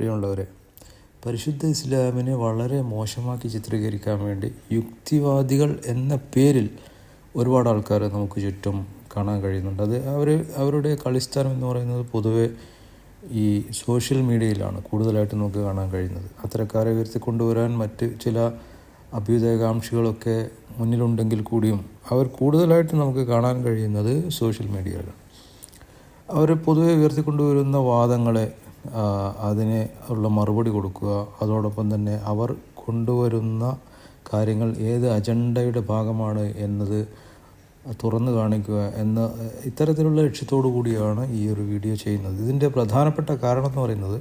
പ്രിയമുള്ളവരെ പരിശുദ്ധ ഇസ്ലാമിനെ വളരെ മോശമാക്കി ചിത്രീകരിക്കാൻ വേണ്ടി യുക്തിവാദികൾ എന്ന പേരിൽ ഒരുപാട് ആൾക്കാർ നമുക്ക് ചുറ്റും കാണാൻ കഴിയുന്നുണ്ട്. അത് അവർ അവരുടെ കളിസ്ഥാനം എന്ന് പറയുന്നത് പൊതുവെ ഈ സോഷ്യൽ മീഡിയയിലാണ് കൂടുതലായിട്ട് നമുക്ക് കാണാൻ കഴിയുന്നത്. അത്തരക്കാരെ ഉയർത്തിക്കൊണ്ടുവരാൻ മറ്റ് ചില അഭ്യുദയകാംക്ഷികളൊക്കെ മുന്നിലുണ്ടെങ്കിൽ കൂടിയും അവർ കൂടുതലായിട്ട് നമുക്ക് കാണാൻ കഴിയുന്നത് സോഷ്യൽ മീഡിയയിലാണ്. അവർ പൊതുവെ ഉയർത്തിക്കൊണ്ടുവരുന്ന വാദങ്ങളെ അതിനെ ഉള്ള മറുപടി കൊടുക്കുക. അതോടൊപ്പം തന്നെ അവർ കൊണ്ടുവരുന്ന കാര്യങ്ങൾ ഏത് അജണ്ടയുടെ ഭാഗമാണ് എന്നത് തുറന്നു കാണിക്കുക എന്ന ഇത്തരത്തിലുള്ള ലക്ഷ്യത്തോടു കൂടിയാണ് ഈ ഒരു വീഡിയോ ചെയ്യുന്നത്. ഇതിന്റെ പ്രധാനപ്പെട്ട കാരണം എന്ന് പറയുന്നത്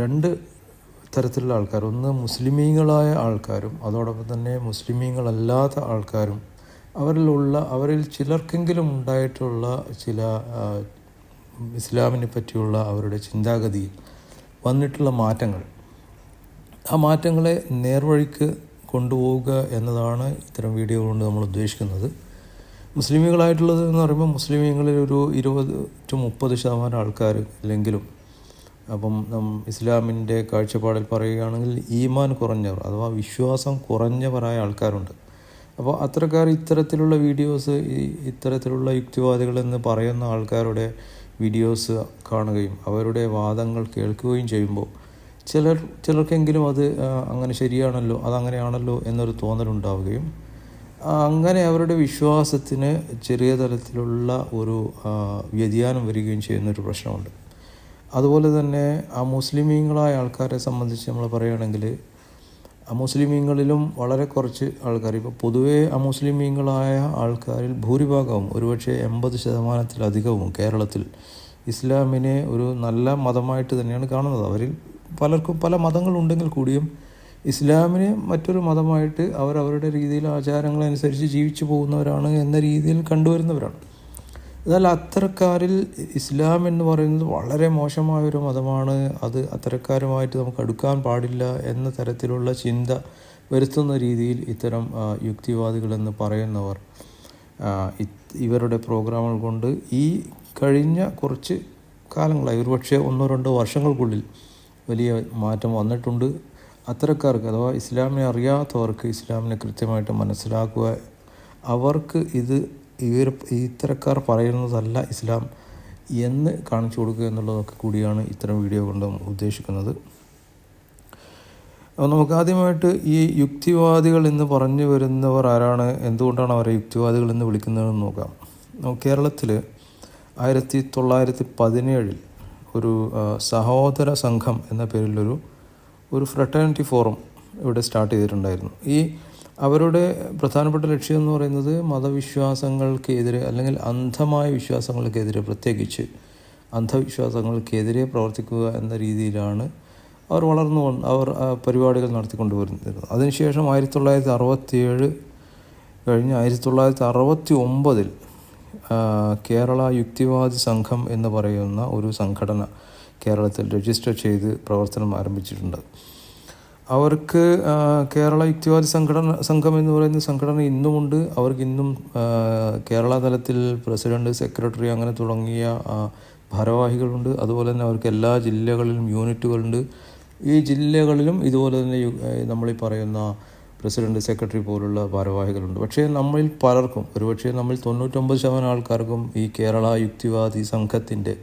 രണ്ട് തരത്തിലുള്ള ആൾക്കാർ. ഒന്ന് മുസ്ലിമീങ്ങളായ ആൾക്കാരും അതോടൊപ്പം തന്നെ മുസ്ലിമീങ്ങളല്ലാത്ത ആൾക്കാരും. അവരിലുള്ള അവരിൽ ചിലർക്കെങ്കിലും ഉണ്ടായിട്ടുള്ള ചില ഇസ്ലാമിനെ പറ്റിയുള്ള അവരുടെ ചിന്താഗതിയിൽ വന്നിട്ടുള്ള മാറ്റങ്ങൾ. ആ മാറ്റങ്ങളെ നേർവഴിക്ക് കൊണ്ടുപോവുക എന്നതാണ് ഇത്തരം വീഡിയോ കൊണ്ട് നമ്മൾ ഉദ്ദേശിക്കുന്നത്. മുസ്ലിമുകളായിട്ടുള്ളത് എന്ന് പറയുമ്പോൾ മുസ്ലിമീങ്ങളിൽ ഒരു ഇരുപത് ടു മുപ്പത് ശതമാനം ആൾക്കാർ ഇല്ലെങ്കിലും അപ്പം ഇസ്ലാമിന്റെ കാഴ്ചപ്പാടിൽ പറയുകയാണെങ്കിൽ ഈമാൻ കുറഞ്ഞവർ അഥവാ വിശ്വാസം കുറഞ്ഞവരായ ആൾക്കാരുണ്ട്. അപ്പോൾ അത്തരക്കാർ ഇത്തരത്തിലുള്ള വീഡിയോസ് ഈ ഇത്തരത്തിലുള്ള യുക്തിവാദികളെന്ന് പറയുന്ന ആൾക്കാരുടെ വീഡിയോസ് കാണുകയും അവരുടെ വാദങ്ങൾ കേൾക്കുകയും ചെയ്യുമ്പോൾ ചിലർ ചിലർക്കെങ്കിലും അത് അങ്ങനെ ശരിയാണല്ലോ അതങ്ങനെയാണല്ലോ എന്നൊരു തോന്നലുണ്ടാവുകയും അങ്ങനെ അവരുടെ വിശ്വാസത്തിന് ചെറിയ തരത്തിലുള്ള ഒരു വ്യതിയാനം വരികയും ചെയ്യുന്നൊരു പ്രശ്നമുണ്ട്. അതുപോലെ തന്നെ ആ മുസ്ലിമീങ്ങളായ ആൾക്കാരെ സംബന്ധിച്ച് നമ്മൾ പറയുകയാണെങ്കിൽ അമുസ്ലിമീങ്ങളിലും വളരെ കുറച്ച് ആൾക്കാർ. ഇപ്പോൾ പൊതുവേ അമുസ്ലിമീങ്ങളായ ആൾക്കാരിൽ ഭൂരിഭാഗവും ഒരുപക്ഷെ എൺപത് ശതമാനത്തിലധികവും കേരളത്തിൽ ഇസ്ലാമിനെ ഒരു നല്ല മതമായിട്ട് തന്നെയാണ് കാണുന്നത്. അവരിൽ പലർക്കും പല മതങ്ങളുണ്ടെങ്കിൽ കൂടിയും ഇസ്ലാമിനെ മറ്റൊരു മതമായിട്ട് അവർ അവരുടെ രീതിയിൽ ആചാരങ്ങളനുസരിച്ച് ജീവിച്ചു പോകുന്നവരാണ് എന്ന രീതിയിൽ കണ്ടുവരുന്നവരാണ്. എന്നാൽ അത്തരക്കാരിൽ ഇസ്ലാം എന്ന് പറയുന്നത് വളരെ മോശമായൊരു മതമാണ്. അത് അത്തരക്കാരുമായിട്ട് നമുക്ക് അടുക്കാൻ പാടില്ല എന്ന തരത്തിലുള്ള ചിന്ത വരുത്തുന്ന രീതിയിൽ ഇത്തരം യുക്തിവാദികളെന്ന് പറയുന്നവർ ഇവരുടെ പ്രോഗ്രാമുകൾ കൊണ്ട് ഈ കഴിഞ്ഞ കുറച്ച് കാലങ്ങളായി ഒരുപക്ഷെ ഒന്നോ രണ്ടോ വർഷങ്ങൾക്കുള്ളിൽ വലിയ മാറ്റം വന്നിട്ടുണ്ട്. അത്തരക്കാർക്ക് അഥവാ ഇസ്ലാമിനെ അറിയാത്തവർക്ക് ഇസ്ലാമിനെ കൃത്യമായിട്ട് മനസ്സിലാക്കുക അവർക്ക് ഇത് ഇവർ ഇത്തരക്കാർ പറയുന്നതല്ല ഇസ്ലാം എന്ന് കാണിച്ചു കൊടുക്കുക എന്നുള്ളതൊക്കെ കൂടിയാണ് ഇത്തരം വീഡിയോ കൊണ്ട് ഉദ്ദേശിക്കുന്നത്. അപ്പോൾ നമുക്ക് ആദ്യമായിട്ട് ഈ യുക്തിവാദികൾ എന്ന് പറഞ്ഞു വരുന്നവർ ആരാണ്? എന്തുകൊണ്ടാണ് അവരെ യുക്തിവാദികൾ എന്ന് വിളിക്കുന്നതെന്ന് നോക്കാം. കേരളത്തിൽ ആയിരത്തി തൊള്ളായിരത്തി പതിനേഴിൽ ഒരു സഹോദര സംഘം എന്ന പേരിലൊരു ഒരു ഫ്രട്ടേണിറ്റി ഫോറം ഇവിടെ സ്റ്റാർട്ട് ചെയ്തിട്ടുണ്ടായിരുന്നു. ഈ അവരുടെ പ്രധാനപ്പെട്ട ലക്ഷ്യം എന്ന് പറയുന്നത് മതവിശ്വാസങ്ങൾക്കെതിരെ അല്ലെങ്കിൽ അന്ധമായ വിശ്വാസങ്ങൾക്കെതിരെ പ്രത്യേകിച്ച് അന്ധവിശ്വാസങ്ങൾക്കെതിരെ പ്രവർത്തിക്കുക എന്ന രീതിയിലാണ് അവർ വളർന്നു അവർ പരിപാടികൾ നടത്തിക്കൊണ്ടുവരുന്നത്. അതിനുശേഷം ആയിരത്തി തൊള്ളായിരത്തി അറുപത്തിയേഴ് കഴിഞ്ഞ് ആയിരത്തി തൊള്ളായിരത്തി അറുപത്തി ഒമ്പതിൽ കേരള യുക്തിവാദി സംഘം എന്ന് പറയുന്ന ഒരു സംഘടന കേരളത്തിൽ രജിസ്റ്റർ ചെയ്ത് പ്രവർത്തനം ആരംഭിച്ചിട്ടുണ്ട്. അവർക്ക് കേരള യുക്തിവാദി സംഘടന സംഘം എന്ന് പറയുന്ന സംഘടന ഇന്നുമുണ്ട്. അവർക്ക് ഇന്നും കേരള തലത്തിൽ പ്രസിഡന്റ് സെക്രട്ടറി അങ്ങനെ തുടങ്ങിയ ഭാരവാഹികളുണ്ട്. അതുപോലെ തന്നെ അവർക്ക് എല്ലാ ജില്ലകളിലും യൂണിറ്റുകളുണ്ട്. ഈ ജില്ലകളിലും ഇതുപോലെ തന്നെ നമ്മൾ ഈ പറയുന്ന പ്രസിഡന്റ് സെക്രട്ടറി പോലുള്ള ഭാരവാഹികളുണ്ട്. പക്ഷേ നമ്മളിൽ പലർക്കും ഒരുപക്ഷെ നമ്മൾ തൊണ്ണൂറ്റൊമ്പത് ശതമാനം ആൾക്കാർക്കും ഈ കേരള യുക്തിവാദി സംഘത്തിന്റെ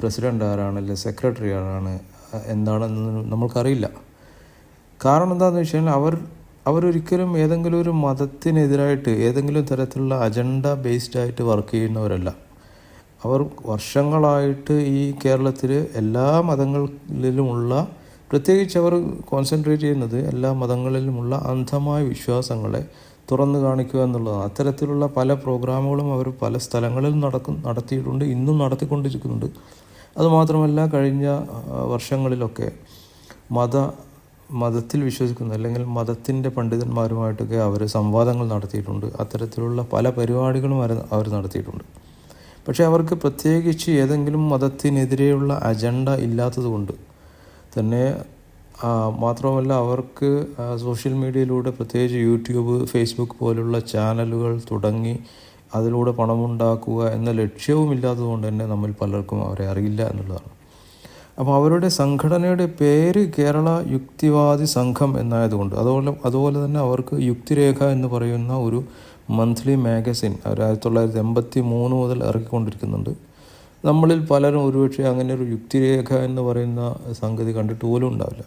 പ്രസിഡന്റ് ആരാണ് അല്ലെങ്കിൽ സെക്രട്ടറി ആരാണ് എന്താണെന്ന് നമ്മൾക്കറിയില്ല. കാരണം എന്താണെന്ന് വെച്ച് കഴിഞ്ഞാൽ അവർ അവരൊരിക്കലും ഏതെങ്കിലും ഒരു മതത്തിനെതിരായിട്ട് ഏതെങ്കിലും തരത്തിലുള്ള അജണ്ട ബേസ്ഡ് ആയിട്ട് വർക്ക് ചെയ്യുന്നവരല്ല. അവർ വർഷങ്ങളായിട്ട് ഈ കേരളത്തിൽ എല്ലാ മതങ്ങളിലുമുള്ള പ്രത്യേകിച്ച് അവർ കോൺസെൻട്രേറ്റ് ചെയ്യുന്നത് എല്ലാ മതങ്ങളിലുമുള്ള അന്ധമായ വിശ്വാസങ്ങളെ തുറന്നു കാണിക്കുക എന്നുള്ളതാണ്. അത്തരത്തിലുള്ള പല പ്രോഗ്രാമുകളും അവർ പല സ്ഥലങ്ങളിൽ നടക്കും നടത്തിയിട്ടുണ്ട് ഇന്നും നടത്തിക്കൊണ്ടിരിക്കുന്നുണ്ട്. അതുമാത്രമല്ല കഴിഞ്ഞ വർഷങ്ങളിലൊക്കെ മത മതത്തിൽ വിശ്വസിക്കുന്ന. അല്ലെങ്കിൽ മതത്തിന്റെ പണ്ഡിതന്മാരുമായിട്ടൊക്കെ അവർ സംവാദങ്ങൾ നടത്തിയിട്ടുണ്ട്. അത്തരത്തിലുള്ള പല പരിപാടികളും അവർ നടത്തിയിട്ടുണ്ട്. പക്ഷേ അവർക്ക് പ്രത്യേകിച്ച് ഏതെങ്കിലും മതത്തിനെതിരെയുള്ള അജണ്ട ഇല്ലാത്തതുകൊണ്ട് തന്നെ മാത്രമല്ല അവർക്ക് സോഷ്യൽ മീഡിയയിലൂടെ പ്രത്യേകിച്ച് യൂട്യൂബ് ഫേസ്ബുക്ക് പോലുള്ള ചാനലുകൾ തുടങ്ങി അതിലൂടെ പണമുണ്ടാക്കുക എന്ന ലക്ഷ്യവും ഇല്ലാത്തതുകൊണ്ട് തന്നെ നമ്മൾ പലർക്കും അവരെ അറിയില്ല എന്നുള്ളതാണ്. അപ്പോൾ അവരുടെ സംഘടനയുടെ പേര് കേരള യുക്തിവാദി സംഘം എന്നായതുകൊണ്ട്. അതുപോലെ അതുപോലെ തന്നെ അവർക്ക് യുക്തിരേഖ എന്ന് പറയുന്ന ഒരു മന്ത്ലി മാഗസിൻ അവർ ആയിരത്തി തൊള്ളായിരത്തി എൺപത്തി മൂന്ന് മുതൽ ഇറക്കിക്കൊണ്ടിരിക്കുന്നുണ്ട്. നമ്മളിൽ പലരും ഒരുപക്ഷെ അങ്ങനെ ഒരു യുക്തിരേഖ എന്ന് പറയുന്ന സംഗതി കണ്ടിട്ട് പോലും ഉണ്ടാവില്ല.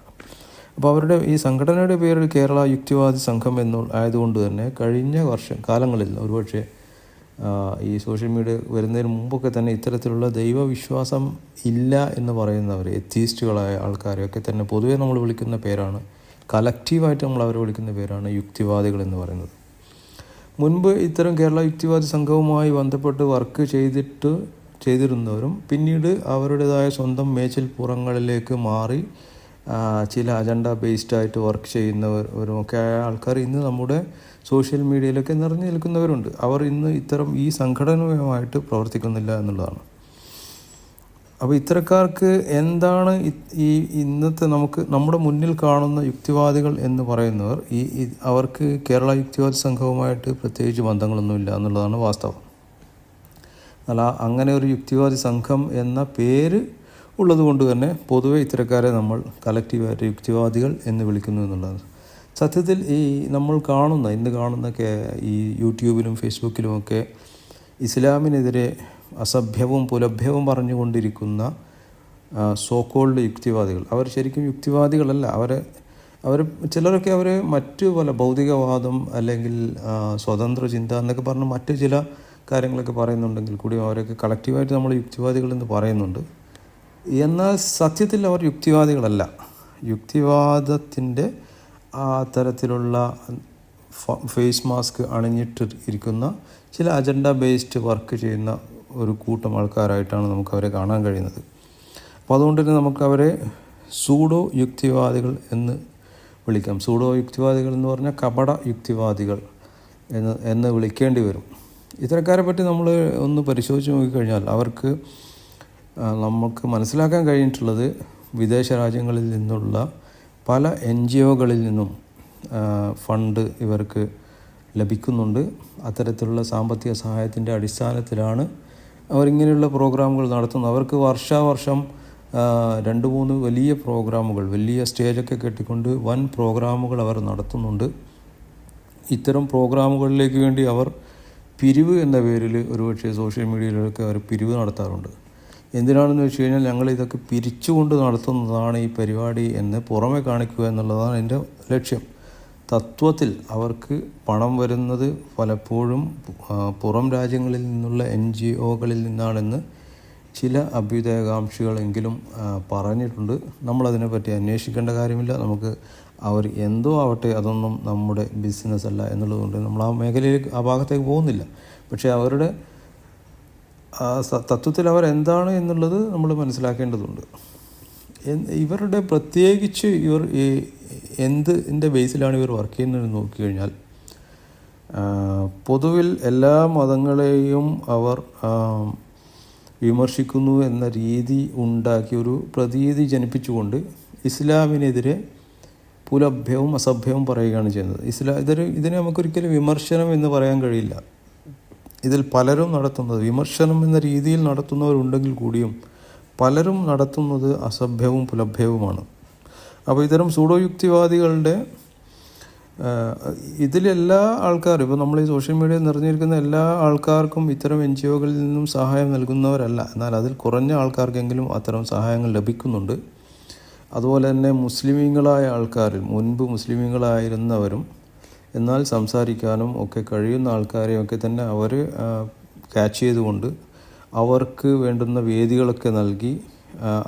അപ്പോൾ അവരുടെ ഈ സംഘടനയുടെ പേര് കേരള യുക്തിവാദി സംഘം എന്ന് ആയതുകൊണ്ട് തന്നെ കഴിഞ്ഞ വർഷം കാലങ്ങളിൽ ഒരുപക്ഷെ ഈ സോഷ്യൽ മീഡിയ വരുന്നതിന് മുമ്പൊക്കെ തന്നെ ഇത്തരത്തിലുള്ള ദൈവവിശ്വാസം ഇല്ല എന്ന് പറയുന്നവർ എത്തീസ്റ്റുകളായ ആൾക്കാരെയൊക്കെ തന്നെ പൊതുവെ നമ്മൾ വിളിക്കുന്ന പേരാണ്. കലക്റ്റീവായിട്ട് നമ്മൾ അവരെ വിളിക്കുന്ന പേരാണ് യുക്തിവാദികൾ എന്ന് പറയുന്നത്. മുൻപ് ഇത്തരം കേരള യുക്തിവാദി സംഘവുമായി ബന്ധപ്പെട്ട് വർക്ക് ചെയ്തിട്ട് ചെയ്തിരുന്നവരും പിന്നീട് അവരുടേതായ സ്വന്തം മേച്ചിൽപ്പുറങ്ങളിലേക്ക് മാറി ചില അജണ്ട ബേസ്ഡായിട്ട് വർക്ക് ചെയ്യുന്നവരും ഒക്കെ ആൾക്കാർ ഇന്ന് നമ്മുടെ സോഷ്യൽ മീഡിയയിലൊക്കെ നിറഞ്ഞു നിൽക്കുന്നവരുണ്ട്. അവർ ഇന്ന് ഇത്തരം ഈ സംഘടനയുമായിട്ട് പ്രവർത്തിക്കുന്നില്ല എന്നുള്ളതാണ്. അപ്പോൾ ഇത്തരക്കാർക്ക് എന്താണ് ഈ ഇന്നത്തെ നമുക്ക് നമ്മുടെ മുന്നിൽ കാണുന്ന യുക്തിവാദികൾ എന്ന് പറയുന്നവർ ഈ അവർക്ക് കേരള യുക്തിവാദി സംഘവുമായിട്ട് പ്രത്യേകിച്ച് ബന്ധങ്ങളൊന്നുമില്ല എന്നുള്ളതാണ് വാസ്തവം. എന്നാൽ അങ്ങനെ ഒരു യുക്തിവാദി സംഘം എന്ന പേര് ഉള്ളതുകൊണ്ട് തന്നെ പൊതുവെ ഇത്തരക്കാരെ നമ്മൾ കലക്റ്റീവായിട്ട് യുക്തിവാദികൾ എന്ന് വിളിക്കുന്നു എന്നുള്ളതാണ്. സത്യത്തിൽ ഈ നമ്മൾ കാണുന്ന ഇന്ന് കാണുന്ന ഈ യൂട്യൂബിലും ഫേസ്ബുക്കിലുമൊക്കെ ഇസ്ലാമിനെതിരെ അസഭ്യവും പുലഭ്യവും പറഞ്ഞുകൊണ്ടിരിക്കുന്ന സോക്കോൾഡ് യുക്തിവാദികൾ. അവർ ശരിക്കും യുക്തിവാദികളല്ല. അവരെ അവർ ചിലരൊക്കെ അവർ മറ്റു പല ഭൗതികവാദം അല്ലെങ്കിൽ സ്വതന്ത്ര ചിന്ത എന്നൊക്കെ പറഞ്ഞ് മറ്റു ചില കാര്യങ്ങളൊക്കെ പറയുന്നുണ്ടെങ്കിൽ കൂടി അവരൊക്കെ കളക്റ്റീവായിട്ട് നമ്മൾ യുക്തിവാദികളെന്ന് പറയുന്നുണ്ട്. എന്നാൽ സത്യത്തിൽ അവർ യുക്തിവാദികളല്ല. യുക്തിവാദത്തിന്റെ ആ തരത്തിലുള്ള ഫേസ് മാസ്ക് അണിഞ്ഞിട്ട് ഇരിക്കുന്ന ചില അജണ്ട ബേസ്ഡ് വർക്ക് ചെയ്യുന്ന ഒരു കൂട്ടം ആൾക്കാരായിട്ടാണ് നമുക്ക് അവരെ കാണാൻ കഴിയുന്നത്. അപ്പോൾ അതുകൊണ്ട് തന്നെ നമുക്ക് അവരെ സൂഡോ യുക്തിവാദികൾ എന്ന് വിളിക്കാം. സൂഡോ യുക്തിവാദികൾ എന്ന് പറഞ്ഞാൽ കപട യുക്തിവാദികൾ എന്ന് എന്ന് വിളിക്കേണ്ടി വരും. ഇത്തരക്കാരെ പറ്റി നമ്മൾ ഒന്ന് പരിശോധിച്ച് നോക്കിക്കഴിഞ്ഞാൽ അവർക്ക് നമുക്ക് മനസ്സിലാക്കാൻ കഴിഞ്ഞിട്ടുള്ളത് വിദേശ രാജ്യങ്ങളിൽ നിന്നുള്ള പല എൻ ജി ഒകളിൽ നിന്നും ഫണ്ട് ഇവർക്ക് ലഭിക്കുന്നുണ്ട്. അത്തരത്തിലുള്ള സാമ്പത്തിക സഹായത്തിന്റെ അടിസ്ഥാനത്തിലാണ് അവരിങ്ങനെയുള്ള പ്രോഗ്രാമുകൾ നടത്തുന്നത്. അവർക്ക് വർഷാവർഷം രണ്ട് മൂന്ന് വലിയ പ്രോഗ്രാമുകൾ വലിയ സ്റ്റേജൊക്കെ കെട്ടിക്കൊണ്ട് വൻ പ്രോഗ്രാമുകൾ അവർ നടത്തുന്നുണ്ട്. ഇത്തരം പ്രോഗ്രാമുകളിലേക്ക് വേണ്ടി അവർ പിരിവ് എന്ന പേരിൽ ഒരുപക്ഷെ സോഷ്യൽ മീഡിയയിലൊക്കെ അവർ പിരിവ് നടത്താറുണ്ട്. എന്തിനാണെന്ന് വെച്ച് കഴിഞ്ഞാൽ ഞങ്ങൾ ഇതൊക്കെ പിരിച്ചുകൊണ്ട് നടത്തുന്നതാണ് ഈ പരിപാടി എന്ന് പുറമെ കാണിക്കുക എന്നുള്ളതാണ് എന്റെ ലക്ഷ്യം. തത്വത്തിൽ അവർക്ക് പണം വരുന്നത് പലപ്പോഴും പുറം രാജ്യങ്ങളിൽ നിന്നുള്ള എൻ ജി ഒകളിൽ നിന്നാണെന്ന് ചില അഭ്യുദയകാംക്ഷികളെങ്കിലും പറഞ്ഞിട്ടുണ്ട്. നമ്മളതിനെപ്പറ്റി അന്വേഷിക്കേണ്ട കാര്യമില്ല. നമുക്ക് അവർ എന്തോ ആവട്ടെ അതൊന്നും നമ്മുടെ ബിസിനസ് അല്ല എന്നുള്ളതുകൊണ്ട് നമ്മൾ ആ മേഖലയിലേക്ക് ആ ഭാഗത്തേക്ക് പോകുന്നില്ല. പക്ഷേ അവരുടെ ആ തത്വത്തിൽ അവർ എന്താണ് എന്നുള്ളത് നമ്മൾ മനസ്സിലാക്കേണ്ടതുണ്ട്. ഇവരുടെ പ്രത്യേകിച്ച് ഇവർ എന്തിന്റെ ബേസിലാണ് ഇവർ വർക്ക് ചെയ്യുന്നതെന്ന് നോക്കിക്കഴിഞ്ഞാൽ പൊതുവിൽ എല്ലാ മതങ്ങളെയും അവർ വിമർശിക്കുന്നു എന്ന രീതി ഉണ്ടാക്കി ഒരു പ്രതീതി ജനിപ്പിച്ചുകൊണ്ട് ഇസ്ലാമിനെതിരെ പുലഭ്യവും അസഭ്യവും പറയുകയാണ് ചെയ്യുന്നത്. ഇസ്ലാ ഇതൊരു ഇതിനെ നമുക്കൊരിക്കലും വിമർശനം എന്ന് പറയാൻ കഴിയില്ല. ഇതിൽ പലരും നടത്തുന്നത് വിമർശനം എന്ന രീതിയിൽ നടത്തുന്നവരുണ്ടെങ്കിൽ കൂടിയും പലരും നടത്തുന്നത് അസഭ്യവും പുലഭ്യവുമാണ്. അപ്പോൾ ഇത്തരം സൂഡോയുക്തിവാദികളുടെ ഇതിലെല്ലാ ആൾക്കാരും ഇപ്പോൾ നമ്മൾ ഈ സോഷ്യൽ മീഡിയയിൽ നിറഞ്ഞിരിക്കുന്ന എല്ലാ ആൾക്കാർക്കും ഇത്തരം എൻ ജി ഒകളിൽ നിന്നും സഹായം നൽകുന്നവരല്ല. എന്നാൽ അതിൽ കുറഞ്ഞ ആൾക്കാർക്കെങ്കിലും അത്തരം സഹായങ്ങൾ ലഭിക്കുന്നുണ്ട്. അതുപോലെ തന്നെ മുസ്ലിമീങ്ങളായ ആൾക്കാരിൽ മുൻപ് മുസ്ലിമീങ്ങളായിരുന്നവരും എന്നാൽ സംസാരിക്കാനും ഒക്കെ കഴിയുന്ന ആൾക്കാരെയൊക്കെ തന്നെ അവർ ക്യാച്ച് ചെയ്തുകൊണ്ട് അവർക്ക് വേണ്ടുന്ന വേദികളൊക്കെ നൽകി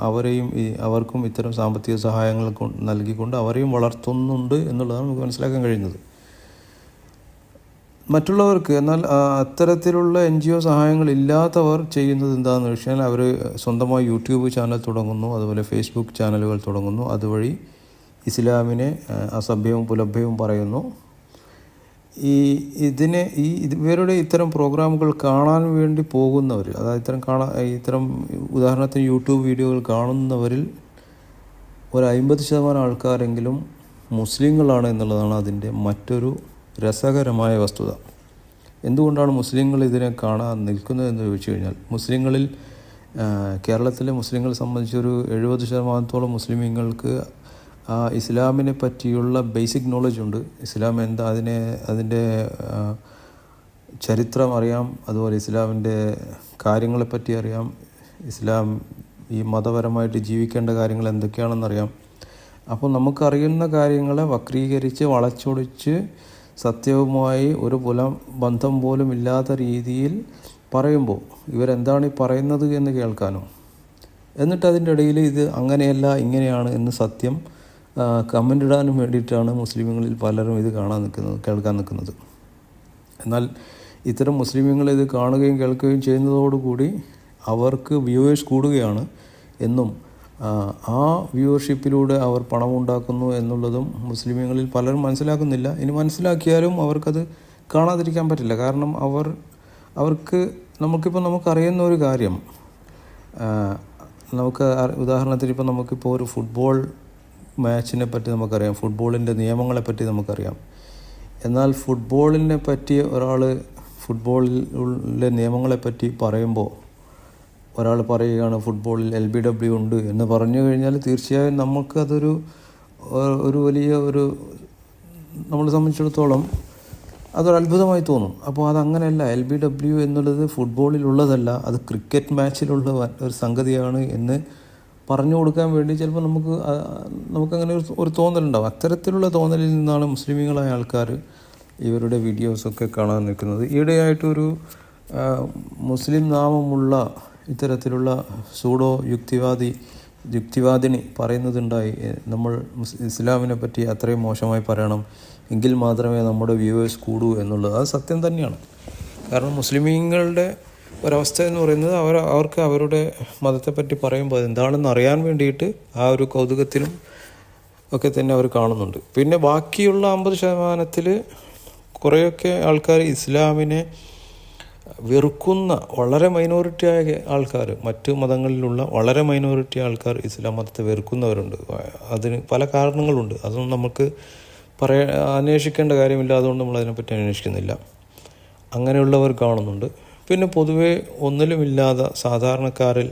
അവരെയും അവർക്കും ഇത്തരം സാമ്പത്തിക സഹായങ്ങൾ നൽകിക്കൊണ്ട് അവരെയും വളർത്തുന്നുണ്ട് എന്നുള്ളതാണ് നമുക്ക് മനസ്സിലാക്കാൻ കഴിയുന്നത്. മറ്റുള്ളവർക്ക് എന്നാൽ അത്തരത്തിലുള്ള എൻ ജി ഒ സഹായങ്ങൾ ഇല്ലാത്തവർ ചെയ്യുന്നത് എന്താണെന്ന് വെച്ചാൽ അവർ സ്വന്തമായി യൂട്യൂബ് ചാനൽ തുടങ്ങുന്നു അതുപോലെ ഫേസ്ബുക്ക് ചാനലുകൾ തുടങ്ങുന്നു അതുവഴി ഇസ്ലാമിനെ അസഭ്യവും പുലഭ്യവും പറയുന്നു. ഈ ഇതിന് ഈ ഇവരുടെ ഇത്തരം പ്രോഗ്രാമുകൾ കാണാൻ വേണ്ടി പോകുന്നവർ അതായത് ഇത്തരം കാണാൻ ഇത്തരം ഉദാഹരണത്തിന് യൂട്യൂബ് വീഡിയോകൾ കാണുന്നവരിൽ ഒരു അമ്പത് ശതമാനം ആൾക്കാരെങ്കിലും മുസ്ലിങ്ങളാണ് എന്നുള്ളതാണ് അതിന്റെ മറ്റൊരു രസകരമായ വസ്തുത. എന്തുകൊണ്ടാണ് മുസ്ലിങ്ങൾ ഇതിനെ കാണാൻ നിൽക്കുന്നത് എന്ന് ചോദിച്ചു കഴിഞ്ഞാൽ മുസ്ലിങ്ങളിൽ കേരളത്തിലെ മുസ്ലിങ്ങളെ സംബന്ധിച്ചൊരു എഴുപത് ശതമാനത്തോളം മുസ്ലിമീങ്ങൾക്ക് ആ ഇസ്ലാമിനെ പറ്റിയുള്ള ബേസിക് നോളജ് ഉണ്ട്. ഇസ്ലാം എന്താ അതിനെ അതിന്റെ ചരിത്രം അറിയാം അതുപോലെ ഇസ്ലാമിന്റെ കാര്യങ്ങളെപ്പറ്റി അറിയാം ഇസ്ലാം ഈ മതപരമായിട്ട് ജീവിക്കേണ്ട കാര്യങ്ങൾ എന്തൊക്കെയാണെന്നറിയാം അപ്പോൾ നമുക്കറിയുന്ന കാര്യങ്ങളെ വക്രീകരിച്ച് വളച്ചൊടിച്ച് സത്യവുമായി ഒരു പുലം ബന്ധം പോലും ഇല്ലാത്ത രീതിയിൽ പറയുമ്പോൾ ഇവരെന്താണ് ഈ പറയുന്നത് എന്ന് കേൾക്കാനോ? എന്നിട്ട് അതിന്റെ ഇടയിൽ ഇത് അങ്ങനെയല്ല ഇങ്ങനെയാണ് എന്ന് സത്യം കമന്റ് ഇടാനും വേണ്ടിയിട്ടാണ് മുസ്ലിമുകളിൽ പലരും ഇത് കാണാൻ നിൽക്കുന്നത് കേൾക്കാൻ നിൽക്കുന്നത്. എന്നാൽ ഇത്തരം മുസ്ലിമുകൾ ഇത് കാണുകയും കേൾക്കുകയും ചെയ്യുന്നതോടുകൂടി അവർക്ക് വ്യൂവേഴ്സ് കൂടുകയാണ് എന്നും ആ, വ്യൂവർഷിപ്പിലൂടെ അവർ പണമുണ്ടാക്കുന്നു എന്നുള്ളതും മുസ്ലിമുകളിൽ പലരും മനസ്സിലാക്കുന്നില്ല. ഇനി മനസ്സിലാക്കിയാലും അവർക്കത് കാണാതിരിക്കാൻ പറ്റില്ല. കാരണം അവർ അവർക്ക് നമുക്കിപ്പോൾ നമുക്കറിയുന്ന ഒരു കാര്യം നമുക്ക് ഉദാഹരണത്തിന് ഇപ്പോൾ നമുക്കിപ്പോൾ ഒരു ഫുട്ബോൾ മാച്ചിനെ പറ്റി നമുക്കറിയാം ഫുട്ബോളിന്റെ നിയമങ്ങളെ പറ്റി നമുക്കറിയാം. എന്നാൽ ഫുട്ബോളിനെ പറ്റി ഒരാൾ ഫുട്ബോളിലെ നിയമങ്ങളെ പറ്റി പറയുമ്പോൾ ഒരാൾ പറയുകയാണ് ഫുട്ബോളിൽ എൽ ബി ഡബ്ല്യു ഉണ്ട് എന്ന് പറഞ്ഞു കഴിഞ്ഞാൽ തീർച്ചയായും നമുക്കതൊരു ഒരു വലിയ ഒരു നമ്മളെ സംബന്ധിച്ചിടത്തോളം അതൊരു അത്ഭുതമായി തോന്നും. അപ്പോൾ അതങ്ങനെയല്ല എൽ ബി ഡബ്ല്യു എന്നുള്ളത് ഫുട്ബോളിലുള്ളതല്ല അത് ക്രിക്കറ്റ് മാച്ചിലുള്ള ഒരു സംഗതിയാണ് എന്ന് പറഞ്ഞു കൊടുക്കാൻ വേണ്ടി ചിലപ്പോൾ നമുക്ക് നമുക്കങ്ങനെ ഒരു ഒരു തോന്നലുണ്ടാവും. അത്തരത്തിലുള്ള തോന്നലിൽ നിന്നാണ് മുസ്ലിമീങ്ങളായ ആൾക്കാർ ഇവരുടെ വീഡിയോസൊക്കെ കാണാൻ നിൽക്കുന്നത്. ഈയിടെയായിട്ടൊരു മുസ്ലിം നാമമുള്ള ഇത്തരത്തിലുള്ള സൂഡോ യുക്തിവാദി യുക്തിവാദിനി പറയുന്നതുണ്ടായി. നമ്മൾ ഇസ്ലാമിനെ പറ്റി അത്രയും മോശമായി പറയണം എങ്കിൽ മാത്രമേ നമ്മുടെ വ്യൂവേഴ്സ് കൂടൂ എന്നുള്ളത്. അത് സത്യം തന്നെയാണ്. കാരണം മുസ്ലിമീങ്ങളുടെ ഒരവസ്ഥ എന്ന് പറയുന്നത് അവർ അവർക്ക് അവരുടെ മതത്തെപ്പറ്റി പറയുമ്പോൾ എന്താണെന്ന് അറിയാൻ വേണ്ടിയിട്ട് ആ ഒരു കൗതുകത്തിലും ഒക്കെ തന്നെ അവർ കാണുന്നുണ്ട്. പിന്നെ ബാക്കിയുള്ള അമ്പത് ശതമാനത്തിൽ കുറേയൊക്കെ ആൾക്കാർ ഇസ്ലാമിനെ വെറുക്കുന്ന വളരെ മൈനോറിറ്റി ആയ ആൾക്കാർ മറ്റ് മതങ്ങളിലുള്ള വളരെ മൈനോറിറ്റി ആൾക്കാർ ഇസ്ലാം മതത്തെ വെറുക്കുന്നവരുണ്ട്. അതിന് പല കാരണങ്ങളുണ്ട്. അതൊന്നും നമുക്ക് പറയാ അന്വേഷിക്കേണ്ട കാര്യമില്ല. അതുകൊണ്ട് നമ്മൾ അതിനെപ്പറ്റി അന്വേഷിക്കുന്നില്ല. അങ്ങനെയുള്ളവർ കാണുന്നുണ്ട്. പിന്നെ പൊതുവെ ഒന്നിലുമില്ലാതെ സാധാരണക്കാരിൽ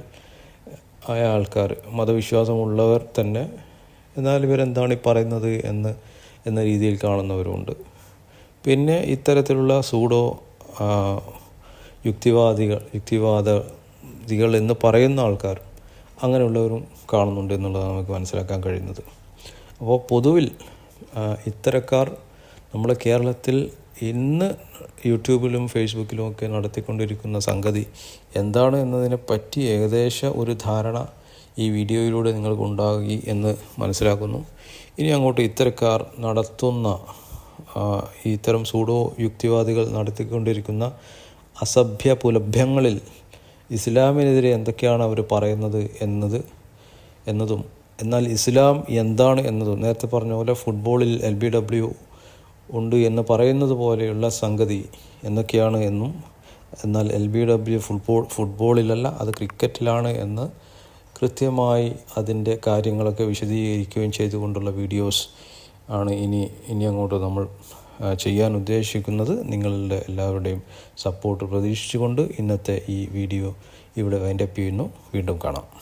ആയ ആൾക്കാർ മതവിശ്വാസമുള്ളവർ തന്നെ എന്നാൽ ഇവരെന്താണ് ഈ പറയുന്നത് എന്ന് എന്ന രീതിയിൽ കാണുന്നവരുമുണ്ട്. പിന്നെ ഇത്തരത്തിലുള്ള സൂഡോ യുക്തിവാദികൾ യുക്തിവാദികൾ എന്ന് പറയുന്ന ആൾക്കാർ അങ്ങനെയുള്ളവരും കാണുന്നുണ്ട് എന്നുള്ളതാണ് നമുക്ക് മനസ്സിലാക്കാൻ കഴിയുന്നത്. അപ്പോൾ പൊതുവിൽ ഇത്തരക്കാർ നമ്മുടെ കേരളത്തിൽ ഇന്ന് യൂട്യൂബിലും ഫേസ്ബുക്കിലും ഒക്കെ നടത്തിക്കൊണ്ടിരിക്കുന്ന സംഗതി എന്താണ് എന്നതിനെ പറ്റി ഏകദേശ ഒരു ധാരണ ഈ വീഡിയോയിലൂടെ നിങ്ങൾക്ക് ഉണ്ടാകി എന്ന് മനസ്സിലാക്കുന്നു. ഇനി അങ്ങോട്ട് ഇത്തരക്കാർ നടത്തുന്ന ഇത്തരം സൂഡോ യുക്തിവാദികൾ നടത്തിക്കൊണ്ടിരിക്കുന്ന അസഭ്യ പുലഭ്യങ്ങളിൽ ഇസ്ലാമിനെതിരെ എന്തൊക്കെയാണ് അവർ പറയുന്നത് എന്നത് എന്നതും എന്നാൽ ഇസ്ലാം എന്താണ് എന്നതും നേരത്തെ പറഞ്ഞ പോലെ ഫുട്ബോളിൽ എൽ ബി ഡബ്ല്യു ഉണ്ട് എന്ന് പറയുന്നത് പോലെയുള്ള സംഗതി എന്നൊക്കെയാണ് എന്നും എന്നാൽ എൽ ബി ഡബ്ല്യു ഫുട്ബോൾ ഫുട്ബോളിലല്ല അത് ക്രിക്കറ്റിലാണ് എന്ന് കൃത്യമായി അതിന്റെ കാര്യങ്ങളൊക്കെ വിശദീകരിക്കുകയും ചെയ്തുകൊണ്ടുള്ള വീഡിയോസ് ആണ് ഇനി ഇനി അങ്ങോട്ട് നമ്മൾ ചെയ്യാൻ ഉദ്ദേശിക്കുന്നത്. നിങ്ങളുടെ എല്ലാവരുടെയും സപ്പോർട്ട് പ്രതീക്ഷിച്ചുകൊണ്ട് ഇന്നത്തെ ഈ വീഡിയോ ഇവിടെ വൈൻഡപ്പ് ചെയ്യുന്നു. വീണ്ടും കാണാം.